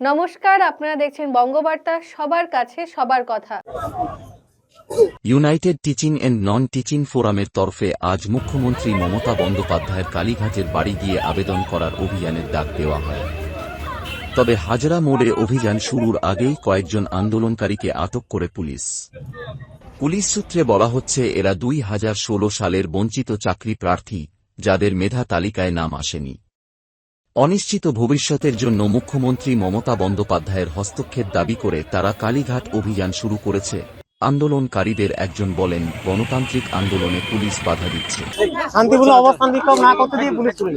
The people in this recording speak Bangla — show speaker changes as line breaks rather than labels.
নমস্কার, আপনারা দেখছেন বঙ্গবার্তা, সবার কাছে সবার কথা।
United teaching and non teaching ফোরামের তরফে আজ মুখ্যমন্ত্রী মমতা বন্দ্যোপাধ্যায়ের কালীঘাটের বাড়ি গিয়ে আবেদন করার অভিযানের ডাক দেওয়া হয়। তবে হাজরা মোড়ে অভিযান শুরুর আগেই কয়েকজন আন্দোলনকারীকে আটক করে পুলিশ। পুলিশ সূত্রে বলা হচ্ছে, এরা দুই হাজার ষোলো সালের বঞ্চিত চাকরি প্রার্থী, যাদের মেধা তালিকায় নাম আসেনি। অনিশ্চিত ভবিষ্যতের জন্য মুখ্যমন্ত্রী মমতা বন্দ্যোপাধ্যায়ের হস্তক্ষেপ দাবি করে তারা কালীঘাট অভিযান শুরু করেছে। আন্দোলনকারীদের একজন বলেন, গণতান্ত্রিক আন্দোলনে পুলিশ বাধা দিচ্ছে।
শান্তিপূর্ণ অবস্থান বিক্ষোভ না করতে দিয়ে পুলিশ চলে